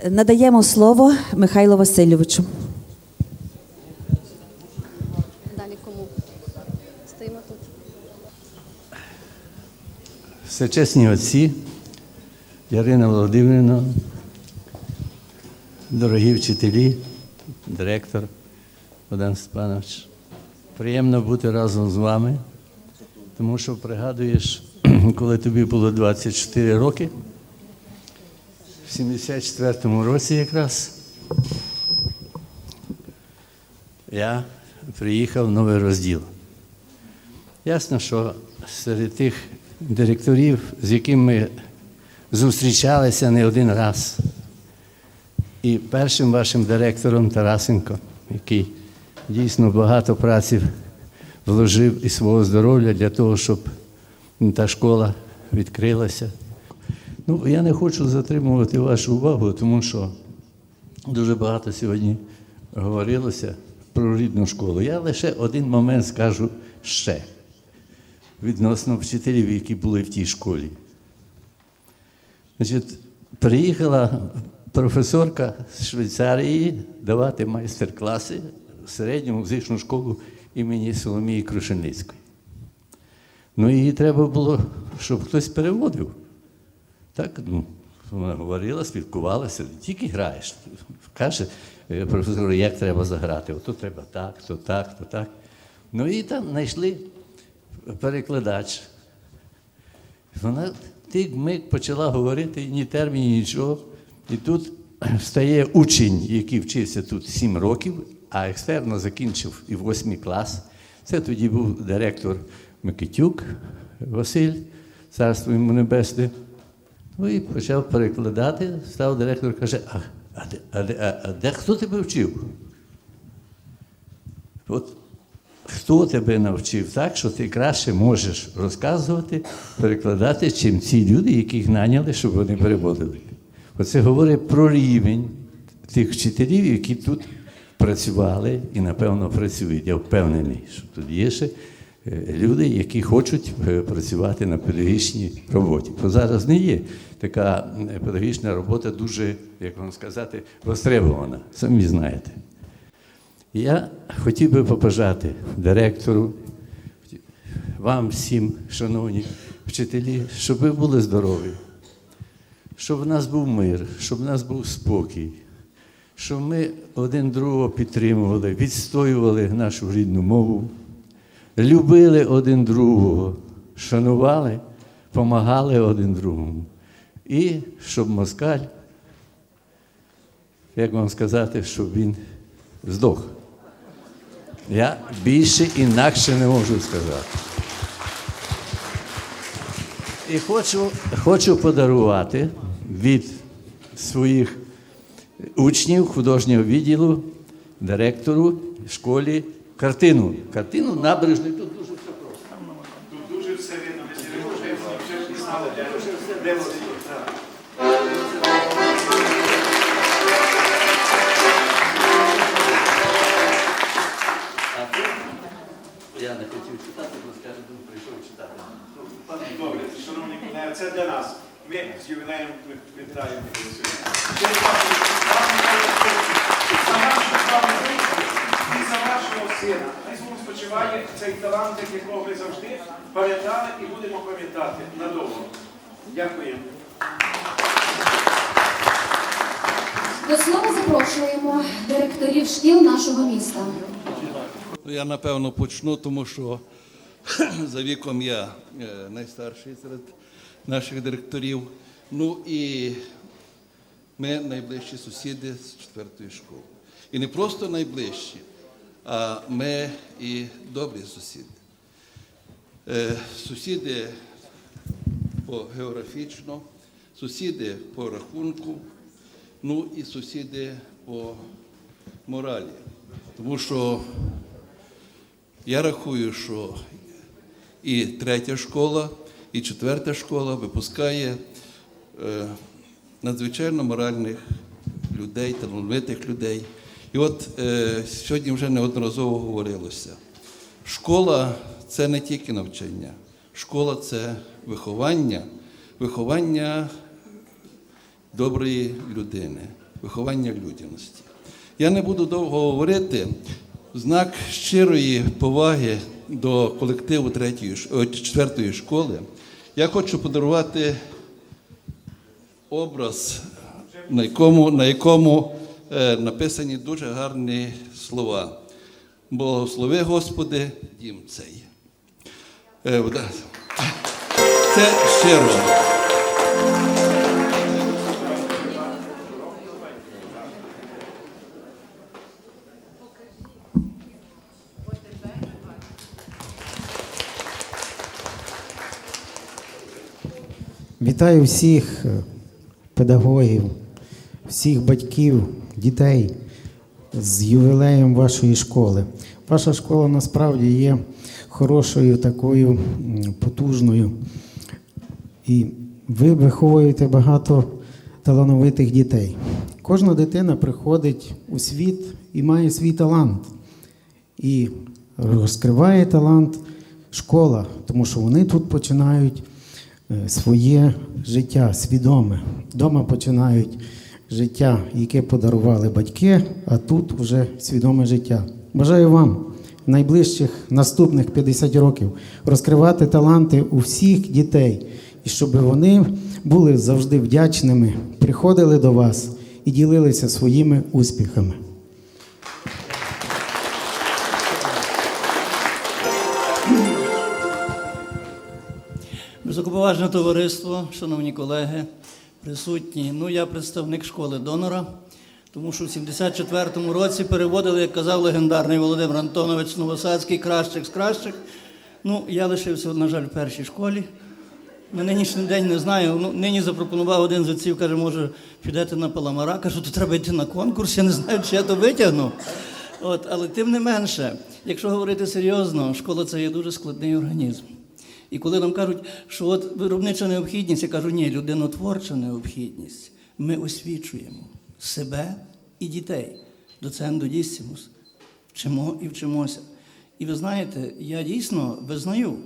Надаємо слово Михайлу Васильовичу. Далі кому? Стоїмо тут. Всечесні отці, Ярина Володимирівна, дорогі вчителі, директор Богдан Степанович. Приємно бути разом з вами, тому що пригадуєш, коли тобі було 24 роки, в 74-му році якраз я приїхав в новий розділ. Ясно, що серед тих директорів, з якими ми зустрічалися не один раз, і першим вашим директором Тарасенко, який дійсно багато праці вложив і свого здоров'я для того, щоб та школа відкрилася. Ну, я не хочу затримувати вашу увагу, тому що дуже багато сьогодні говорилося про рідну школу. Я лише один момент скажу ще відносно вчителів, які були в тій школі. Значить, приїхала професорка з Швейцарії давати майстер-класи в середню музичну школу імені Соломії Крушеницької. Ну, їй треба було, щоб хтось переводив. Так, ну, вона говорила, спілкувалася, тільки граєш. Каже е, професор, як треба заграти. Ото треба так, то так, то так. Ну і там знайшли перекладач. Вона тик-мик почала говорити ні термін, нічого. І тут встає учень, який вчився тут 7 років, а екстерно закінчив і 8 клас. Це тоді був директор Микитюк Василь, царство йому небесне. Ну і почав перекладати, став директор каже, а, а, а, а, а де хто тебе вчив? От хто тебе навчив так, що ти краще можеш розказувати, перекладати, чим ці люди, яких наняли, щоб вони переводили. Оце говорить про рівень тих вчителів, які тут працювали і, напевно, працюють. Я впевнений, що тут є ще люди, які хочуть е, працювати на педагогічній роботі. Бо зараз не є така е, педагогічна робота дуже, як вам сказати, востребована. Самі знаєте. Я хотів би побажати директору, вам всім, шановні вчителі, щоб ви були здорові, щоб в нас був мир, щоб в нас був спокій, щоб ми один другого підтримували, відстоювали нашу рідну мову, любили один другого, шанували, помагали один другому. І щоб москаль, як вам сказати, щоб він здох. Я більше інакше не можу сказати. І хочу, хочу подарувати від своїх учнів художнього відділу, директору школі картину. Картину набережної. Тут дуже все просто. Тут дуже все видно, де. А тут я не хотів читати, бо скаже, думаю, прийшов читати. Добре, шановні колеги, це для нас. Ми з ювілеєм вітаємо сьогодні. Ще раз вам за нашу пам'ять і за нашого сина. Хай Бог спочиває цей талант, якого ми завжди пам'ятали і будемо пам'ятати надовго. Дякуємо. До слова запрошуємо директорів шкіл нашого міста. Я напевно почну, тому що за віком я е, найстарший серед наших директорів. Ну і ми найближчі сусіди з четвертої школи. І не просто найближчі, а ми і добрі сусіди. Е, Сусіди по географічно, сусіди по рахунку, ну і сусіди по моралі. Тому що я рахую, що і третя школа, і четверта школа випускає е, надзвичайно моральних людей, талановитих людей. І от е, сьогодні вже неодноразово говорилося. Школа це не тільки навчання, школа це виховання, виховання доброї людини, виховання людяності. Я не буду довго говорити. Знак щирої поваги до колективу третьої, ш- четвертої школи я хочу подарувати образ, на якому, на якому е, написані дуже гарні слова. Благослови, Господи, дім цей. Е, Це щиро. Вітаю всіх е, педагогів, всіх батьків, дітей з ювілеєм вашої школи. Ваша школа насправді є хорошою, такою потужною. І ви виховуєте багато талановитих дітей. Кожна дитина приходить у світ і має свій талант. І розкриває талант школа, тому що вони тут починають е, своє життя свідоме. Дома починають життя, яке подарували батьки, а тут вже свідоме життя. Бажаю вам найближчих наступних 50 років розкривати таланти у всіх дітей, і щоб вони були завжди вдячними, приходили до вас і ділилися своїми успіхами. Високоповажне товариство, шановні колеги, присутні. Ну, я представник школи донора, тому що в 74-му році переводили, як казав легендарний Володимир Антонович Новосадський, кращих з кращих. Ну, я лишився, на жаль, в першій школі. На нинішній день не знаю. Ну, нині запропонував один з отців, каже, може, підете на Паламара. Кажу, то треба йти на конкурс, я не знаю, чи я то витягну. От, але тим не менше, якщо говорити серйозно, школа це є дуже складний організм. І коли нам кажуть, що от виробнича необхідність, я кажу, ні, людинотворча необхідність. Ми освічуємо себе і дітей. Доцент дісімус. Вчимо і вчимося. І ви знаєте, я дійсно визнаю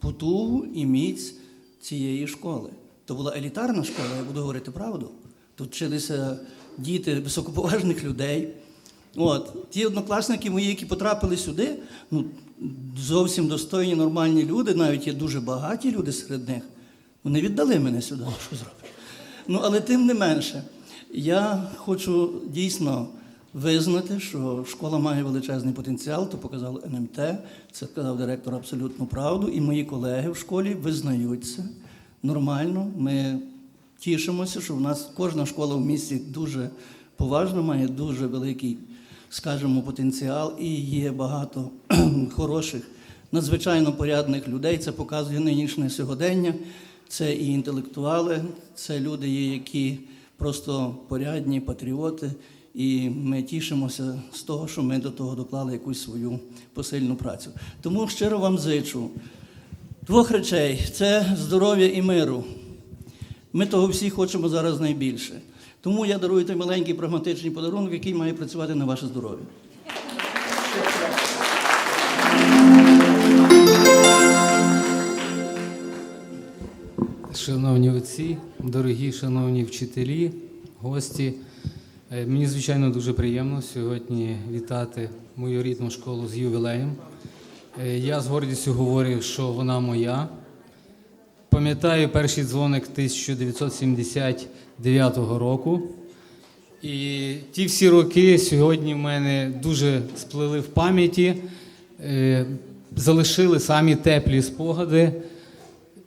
потугу і міць цієї школи. То була елітарна школа, я буду говорити правду. Тут вчилися діти високоповажних людей. От, ті однокласники мої, які потрапили сюди, ну, зовсім достойні, нормальні люди, навіть є дуже багаті люди серед них. Вони віддали мене сюди, що зробиш. Ну, але тим не менше, я хочу дійсно визнати, що школа має величезний потенціал, то показав НМТ, це сказав директор абсолютну правду, і мої колеги в школі визнають це нормально. Ми тішимося, що в нас кожна школа в місті дуже поважна, має дуже великий, скажімо, потенціал і є багато хороших, надзвичайно порядних людей. Це показує нинішнє сьогодення. Це і інтелектуали, це люди, які просто порядні, патріоти. І ми тішимося з того, що ми до того доклали якусь свою посильну працю. Тому щиро вам зичу двох речей: це здоров'я і миру. Ми того всі хочемо зараз найбільше. Тому я дарую той маленький прагматичний подарунок, який має працювати на ваше здоров'я. Шановні отці, дорогі шановні вчителі, гості. Е, Мені, звичайно, дуже приємно сьогодні вітати мою рідну школу з ювілеєм. Е, Я з гордістю говорю, що вона моя. Пам'ятаю перший дзвоник 1979 року. І ті всі роки сьогодні в мене дуже сплили в пам'яті, е, залишили самі теплі спогади.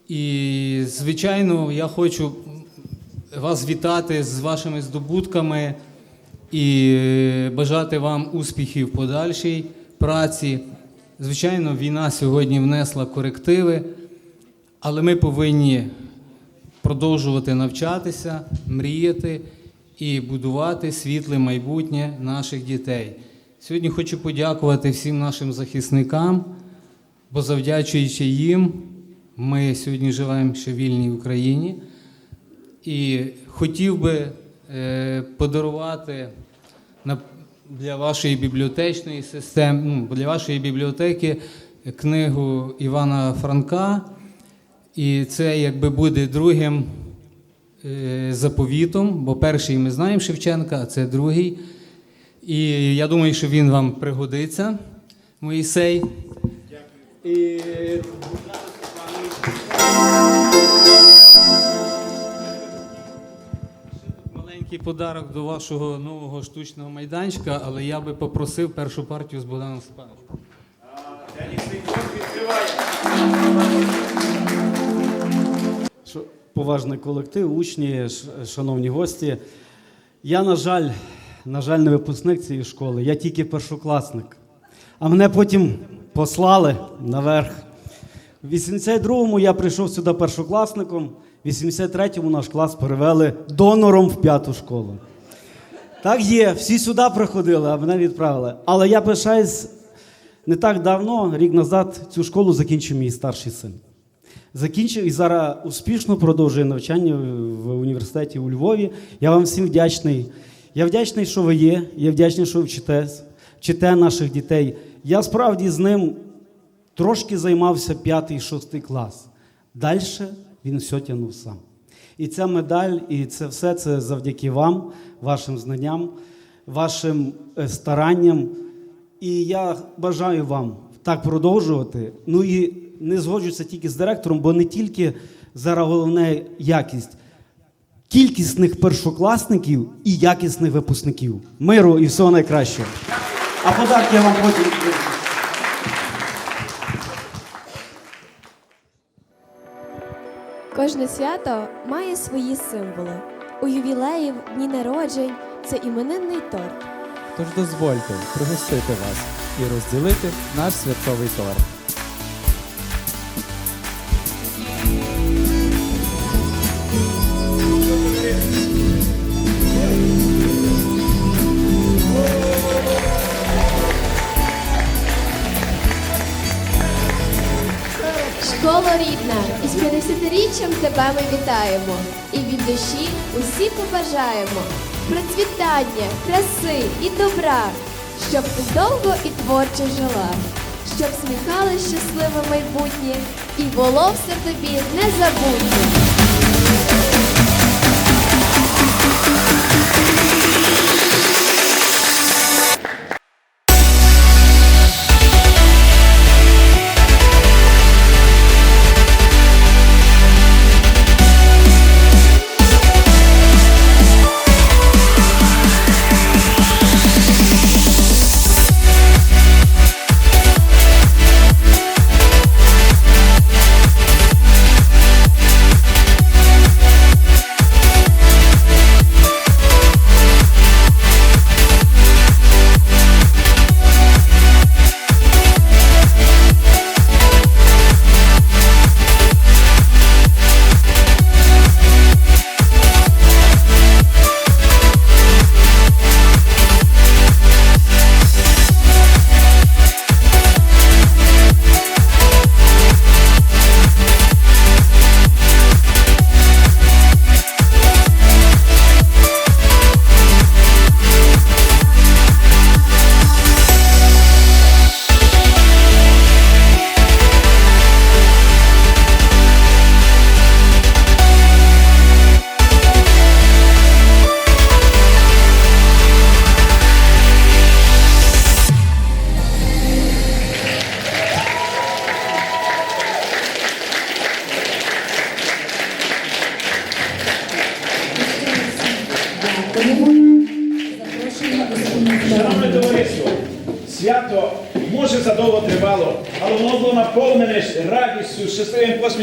І, звичайно, я хочу вас вітати з вашими здобутками і е, бажати вам успіхів в подальшій праці. Звичайно, війна сьогодні внесла корективи, але ми повинні продовжувати навчатися, мріяти і будувати світле майбутнє наших дітей. Сьогодні хочу подякувати всім нашим захисникам, бо завдячуючи їм, ми сьогодні живемо ще в вільній Україні. І хотів би е, подарувати для вашої бібліотечної системи, ну, для вашої бібліотеки книгу Івана Франка. І це якби буде другим е, заповітом, бо перший ми знаємо Шевченка, а це другий. І я думаю, що він вам пригодиться, Моїсей. І... Маленький подарок до вашого нового штучного майданчика, але я би попросив першу партію з Богданом Степановичем. Ш- Поважний колектив, учні, шановні гості. Я, на жаль, на жаль, не випускник цієї школи, я тільки першокласник. А мене потім послали наверх. В 82-му я прийшов сюди першокласником, в 83-му наш клас перевели донором в п'яту школу. Так є, всі сюди приходили, а мене відправили. Але я пишаюсь не так давно, рік назад, цю школу закінчив мій старший син. Закінчив і зараз успішно продовжує навчання в університеті у Львові. Я вам всім вдячний. Я вдячний, що ви є. Я вдячний, що ви вчитесь, вчите наших дітей. Я справді з ним трошки займався п'ятий, шостий клас. Далі він все тягнув сам. І ця медаль, і це все це завдяки вам, вашим знанням, вашим е, старанням. І я бажаю вам так продовжувати. Ну і не згоджуся тільки з директором, бо не тільки зараз головне якість кількісних першокласників і якісних випускників. Миру і всього найкращого. А подарки я вам потім. Кожне свято має свої символи. У ювілеїв, дні народжень це іменинний торт. Тож дозвольте пригостити вас і розділити наш святковий торт. Школа рідна, із 50-річчям тебе ми вітаємо. І від душі усі побажаємо процвітання, краси і добра, щоб ти довго і творче жила, щоб сміхали щасливе майбутнє і було все тобі незабутнє.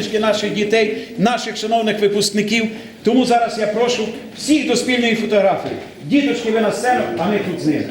Посмішки наших дітей, наших шановних випускників. Тому зараз я прошу всіх до спільної фотографії. Діточки, ви на сцену, а ми тут з ними.